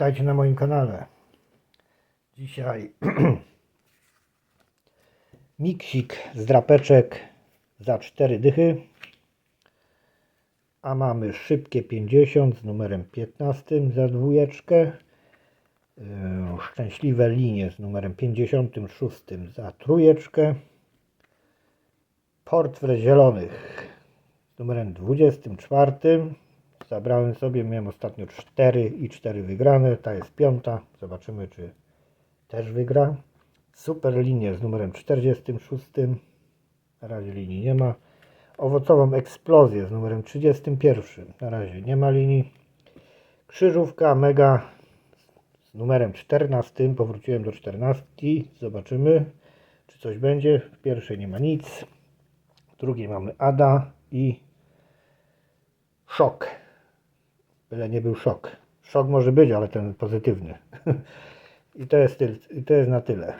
Witajcie na moim kanale. Dzisiaj miksik z drapeczek za 4 dychy. A mamy szybkie 50 z numerem 15 za dwójeczkę. Yy, Szczęśliwe linie z numerem 56 za trójeczkę. Portfel zielonych z numerem 24. Zabrałem sobie, miałem ostatnio 4 i 4 wygrane. Ta jest piąta. Zobaczymy, czy też wygra. Super linię z numerem 46. Na razie linii nie ma. Owocową eksplozję z numerem 31. Na razie nie ma linii. Krzyżówka mega z numerem 14. Powróciłem do 14. Zobaczymy, czy coś będzie. W pierwszej nie ma nic. W drugiej mamy Ada i szok. Byle nie był szok. Szok może być, ale ten pozytywny. I to jest, i to jest na tyle.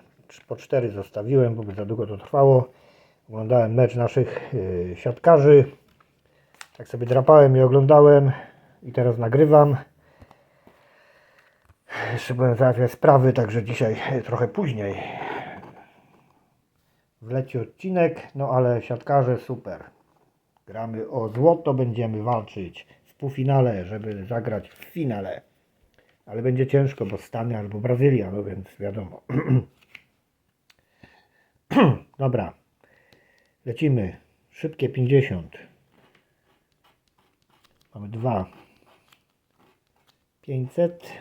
Po cztery zostawiłem, bo by za długo to trwało. Oglądałem mecz naszych yy, siatkarzy. Tak sobie drapałem i oglądałem. I teraz nagrywam. Jeszcze byłem załatwiać sprawy, także dzisiaj e, trochę później wleci odcinek. No ale siatkarze super. Gramy o złoto, będziemy walczyć półfinale, żeby zagrać w finale. Ale będzie ciężko, bo Stany albo Brazylia, no więc wiadomo. Dobra. Lecimy. Szybkie 50. Mamy dwa. 500.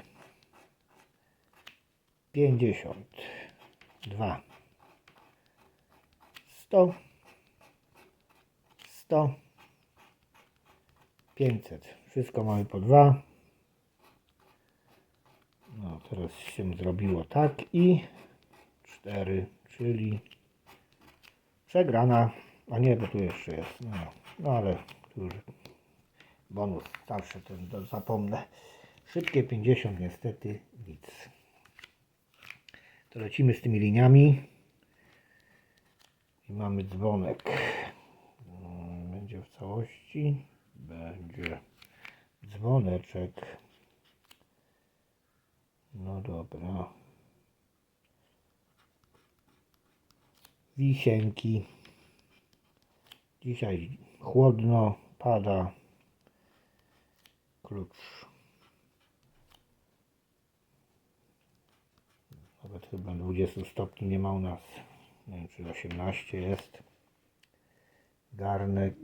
50. 2. 100. 100. 500. Wszystko mamy po dwa. No, teraz się zrobiło tak i 4, czyli przegrana. A nie, bo tu jeszcze jest. No, no ale tu już bonus zawsze ten zapomnę. Szybkie 50 niestety nic. To lecimy z tymi liniami. I mamy dzwonek. Mm, Będzie w całości. Będzie dzwoneczek. No dobra. Wisienki. Dzisiaj chłodno, pada. Klucz. Nawet chyba 20 stopni nie ma u nas. Nie wiem czy 18 jest. Garnek.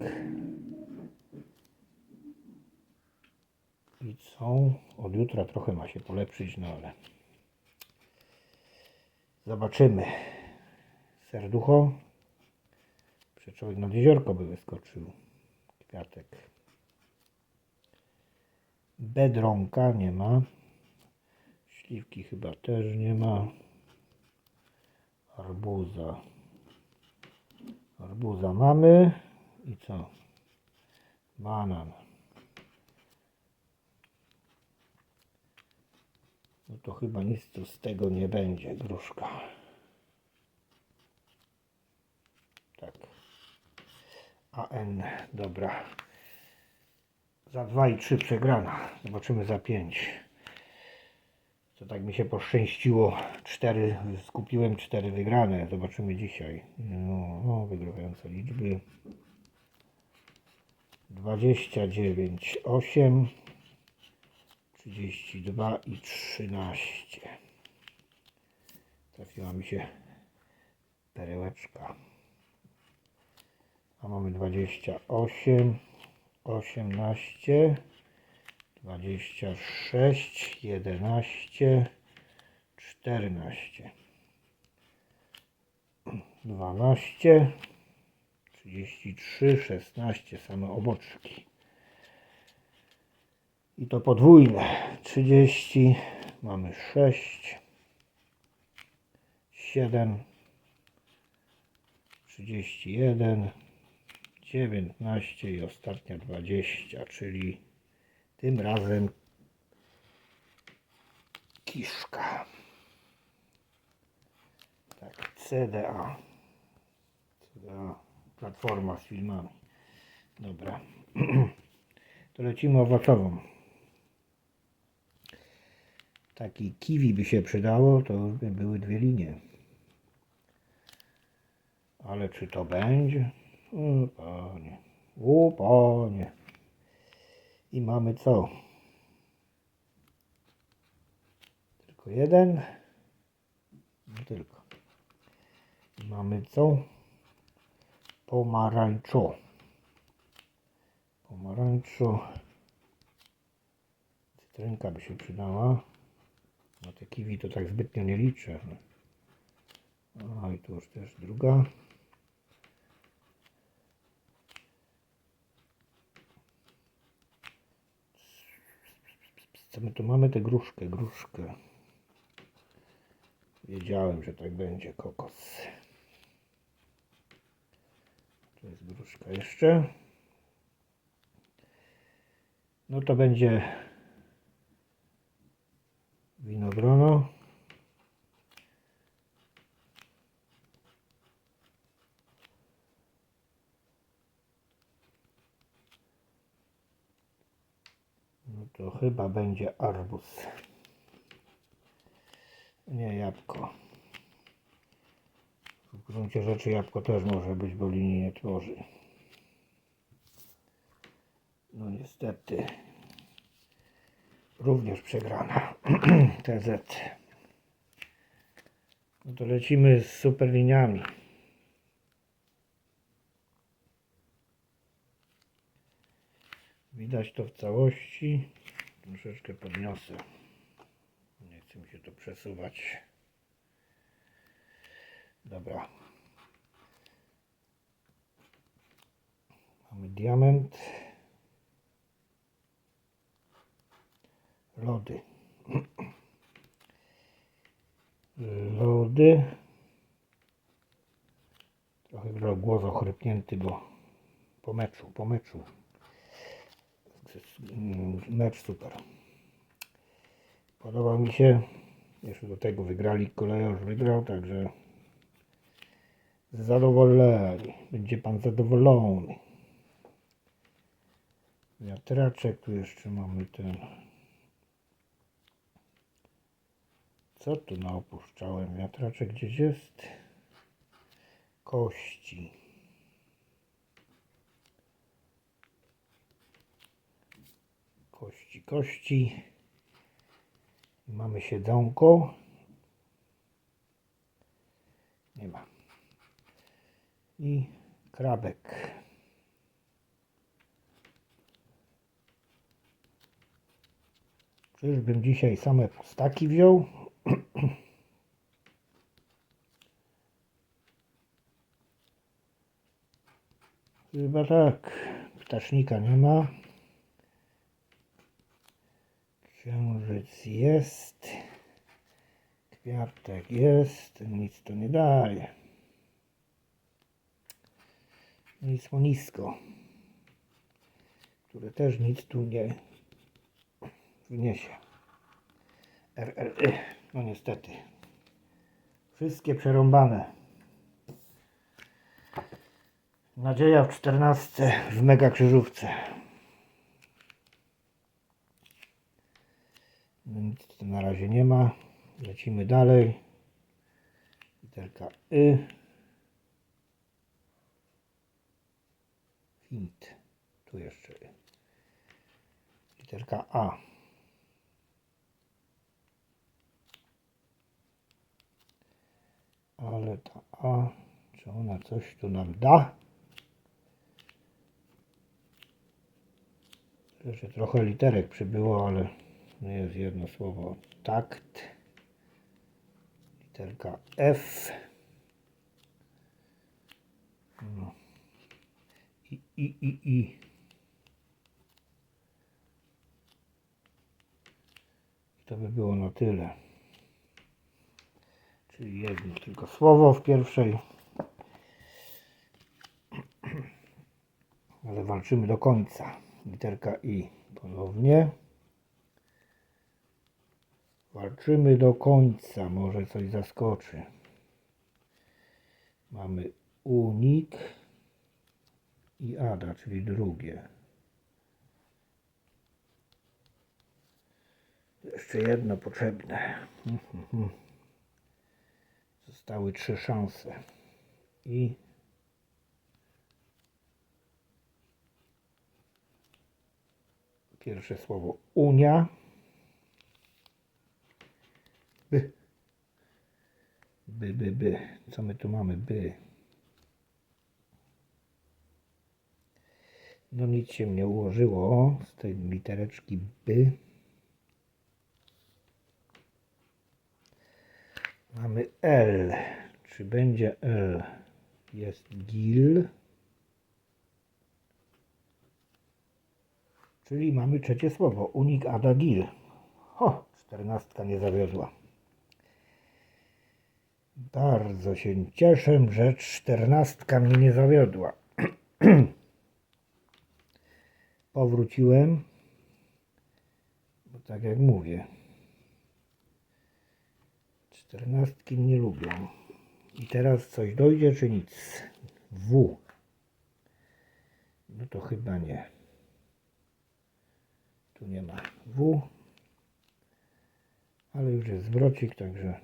Co? Od jutra trochę ma się polepszyć, no ale zobaczymy. Serducho. Przeczołek nad jeziorko by wyskoczył. Kwiatek. Bedronka nie ma. Śliwki chyba też nie ma. Arbuza. Arbuza mamy. I co? Banan. No to chyba nic tu z tego nie będzie, gruszka. Tak. AN, dobra. Za 2 i 3 przegrana. Zobaczymy za 5. To tak mi się poszczęściło. 4 skupiłem, 4 wygrane. Zobaczymy dzisiaj. No, no wygrywające liczby. 29, 8. 32 i 13. Trafiła mi się perełeczka. A mamy 28, 18, 26, 11, 14, 12, 33, 16, same oboczki. I to podwójne. 30, mamy 6, 7, 31, 19 i ostatnia 20, czyli tym razem kiszka. Tak, CDA. CDA, platforma z filmami. Dobra. To lecimy owocową. Taki kiwi by się przydało, to by były dwie linie. Ale czy to będzie? O panie. O panie. I mamy co? Tylko jeden? Nie tylko. I mamy co? Pomarańczo. Pomarańczo. Cytrynka by się przydała. Na te kiwi to tak zbytnio nie liczę. A i tu już też druga. Co my tu mamy? Tę gruszkę, gruszkę. Wiedziałem, że tak będzie kokos. Tu jest gruszka jeszcze. No to będzie winogrono. No to chyba będzie arbuz. Nie jabłko. W gruncie rzeczy jabłko też może być, bo linii nie tworzy. No niestety. Również przegrana. TZ. No to lecimy z super Widać to w całości. Troszeczkę podniosę. Nie chce mi się to przesuwać. Dobra. Mamy diament. Lody. Lody. Trochę głos ochrypnięty, bo po meczu, po meczu. Mm, Mecz super. Podobał mi się. Jeszcze do tego wygrali. Kolejarz wygrał, także zadowoleni. Będzie pan zadowolony. Wiatraczek, tu jeszcze mamy ten. Co tu naopuszczałem? Wiatraczek gdzieś jest? Kości. Kości, kości. Mamy siedzonko. Nie ma. I krabek. Czyżbym dzisiaj same pustaki wziął? Chyba tak. Ptasznika nie ma. Księżyc jest. Kwiatek jest. Nic to nie daje. No i słonisko. Które też nic tu nie wniesie. RRY. No niestety. Wszystkie przerąbane. Nadzieja w 14 w mega krzyżówce. Nic tu na razie nie ma. Lecimy dalej. Literka Y. Hint. Tu jeszcze Y. Literka A. Ale ta A, czy ona coś tu nam da? Jeszcze trochę literek przybyło, ale nie jest jedno słowo. Takt. Literka F. No. I, i, i. I to by było na tyle. Czyli jedno tylko słowo w pierwszej. Ale walczymy do końca. Literka I ponownie. Walczymy do końca. Może coś zaskoczy. Mamy unik i ada, czyli drugie. Jeszcze jedno potrzebne. Zostały trzy szanse. I pierwsze słowo Unia. By. By, by, by. Co my tu mamy? By. No nic się nie ułożyło z tej litereczki by. Mamy L. Czy będzie L? Jest Gil. Czyli mamy trzecie słowo. Unik Ada Gil. Ho, czternastka nie zawiodła. Bardzo się cieszę, że czternastka mnie nie zawiodła. Powróciłem. Bo tak jak mówię. Czternastki nie lubią. I teraz coś dojdzie, czy nic? W. No to chyba nie. Tu nie ma W. Ale już jest zwrocik, także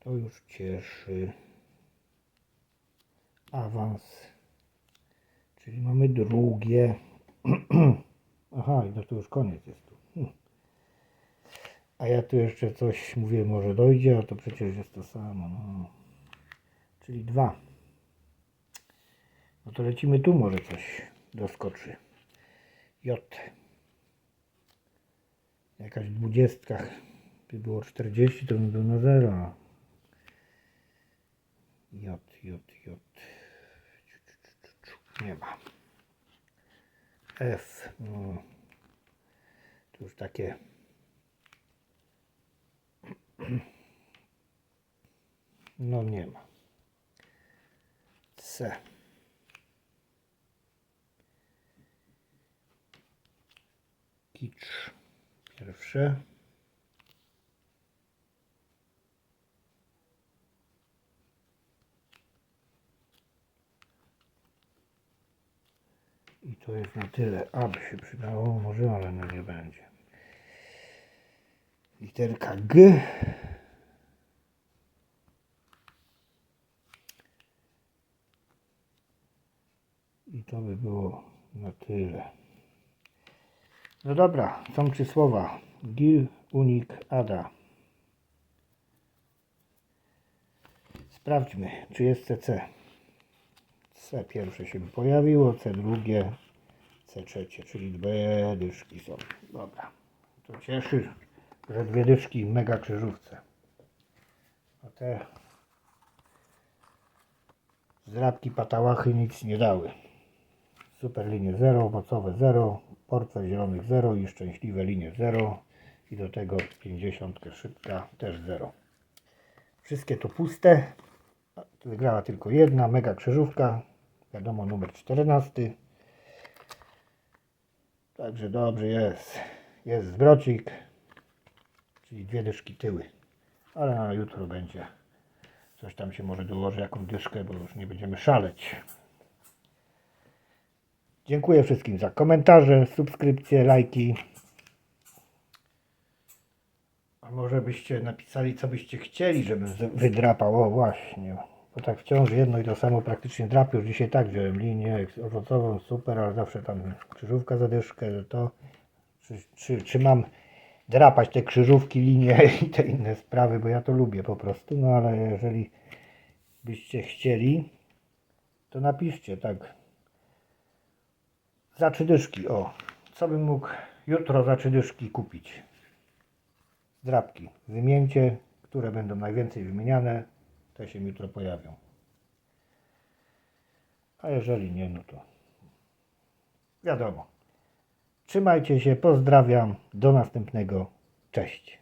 to już cieszy. Awans. Czyli mamy drugie. Aha, no to już koniec jest tu. Hm. A ja tu jeszcze coś mówię, może dojdzie, a to przecież jest to samo. No. Czyli dwa. No to lecimy tu, może coś doskoczy. J. Jakaś w dwudziestkach. By było 40, to bym był na zero. J, J, J. Nie ma. F. No. To już takie. No nie ma. C. Kicz. Pierwsze. I to jest na tyle. A by się przydało, może, ale no nie będzie. Literka G. I to by było na tyle. No dobra, są trzy słowa. Gil, unik, ada. Sprawdźmy, czy jest CC. C pierwsze się pojawiło, C drugie, C trzecie, czyli dwie dyszki są. Dobra, to cieszy, że dwie dyszki mega krzyżówce. A te zdrabki patałachy nic nie dały. Super linie 0, owocowe 0, portfel zielonych 0 i szczęśliwe linie 0 i do tego 50 szybka też 0. Wszystkie to puste. Wygrała tylko jedna, mega krzyżówka. Wiadomo, numer 14. Także dobrze jest. Jest zwrocik, czyli dwie dyszki tyły. Ale na jutro będzie. Coś tam się może dołoży, jaką dyszkę, bo już nie będziemy szaleć. Dziękuję wszystkim za komentarze, subskrypcje, lajki. A może byście napisali, co byście chcieli, żebym wydrapał? O, właśnie. Bo tak wciąż jedno i to samo praktycznie drapię. Już dzisiaj tak wziąłem linię owocową, super, ale zawsze tam krzyżówka zadyszkę, że to. Czy, czy, czy mam drapać te krzyżówki, linie i te inne sprawy, bo ja to lubię po prostu. No ale jeżeli byście chcieli, to napiszcie tak. Za trzy dyszki, o. Co bym mógł jutro za trzy dyszki kupić? Zdrabki. Wymieńcie, które będą najwięcej wymieniane, te się jutro pojawią. A jeżeli nie, no to wiadomo. Trzymajcie się, pozdrawiam, do następnego, cześć.